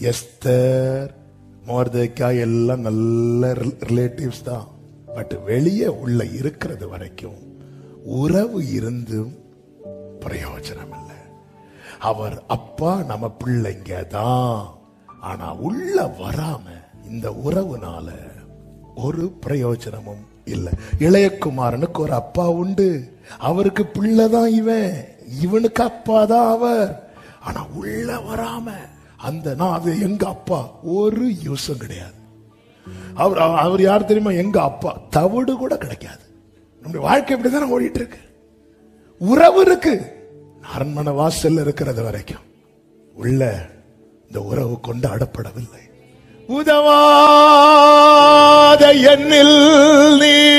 Esther மோர்தேக்கா எல்லாம் நல்ல relatives தான். பட் வெளியே உள்ள இருக்கிறது வரைக்கும் உறவு இருந்தும் பிரயோஜனம் இல்லை அவர் அப்பா நம்ம பிள்ளைங்க தான். ஆனா உள்ள வராம இந்த உறவுனால ஒரு பிரயோஜனமும் இல்லை. இளையகுமாரனுக்கு ஒரு அப்பா உண்டு. அவருக்கு பிள்ளை தான் இவன். இவனுக்கு அப்பா தான் அவர். ஆனா உள்ள வராம அந்த நான் அது எங்க அப்பா ஒரு யூஸும் கிடையாது. அவர் அவர் யார் தெரியுமா? எங்க அப்பா. தவிடு கூட கிடைக்காது. நம்முடைய வாழ்க்கை இப்படிதான் ஓடிட்டு இருக்கு உறவு இருக்கு. அரண்மனை வாசல்ல இருக்கிறது வரைக்கும். உள்ள இந்த உறவு கொண்டாடப்படவில்லை உதவாத எண்ணில் நீ